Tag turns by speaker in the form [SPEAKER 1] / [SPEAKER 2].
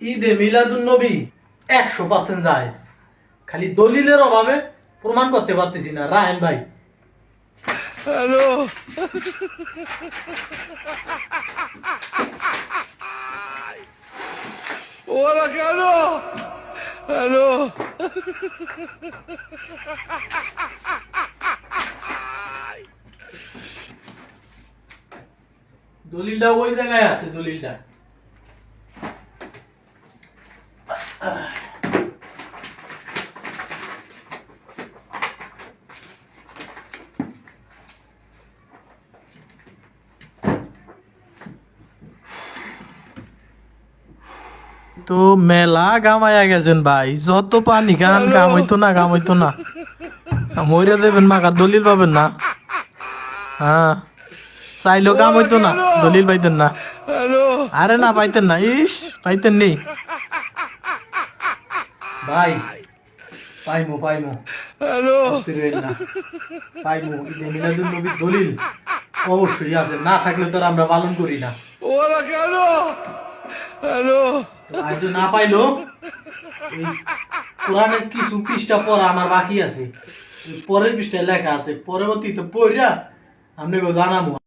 [SPEAKER 1] ঈদে মিলাদুন নবী একশো পার্সেন্ট জায়েজ। খালি দলিলের অভাবে প্রমাণ করতে পারতেছি না। রায়ন ভাই।
[SPEAKER 2] ওরা কেন? হ্যালো।
[SPEAKER 1] দলিলটা ওই জায়গায় আছে দলিলটা। তো মেলা গামায়া গেছেন ভাই যত পানি গান কাম হইতো না কাম হইতো না মরে দেবেন মাকা দলিল পাবেন না হ্যাঁ চাইলেও কাম হইতো না দলিল পাইতেন না
[SPEAKER 2] হ্যালো
[SPEAKER 1] আরে না পাইতেন না ইস পাইতেন নি ভাই পাইমু পাইমু
[SPEAKER 2] হ্যালো
[SPEAKER 1] না। পাইমু ঈদে মিলাদুন নবীর দলিল। অবশ্যই আছে। না থাকলে তো আমরা পালন করি না।
[SPEAKER 2] ওরা কেন? হ্যালো
[SPEAKER 1] আজ না পাইলো। এই কোরআনের কিছু পৃষ্ঠা পড়া আমার বাকি আছে। পরের পৃষ্ঠায় লেখা আছে পরবর্তীতে পড়া আপনি জানাব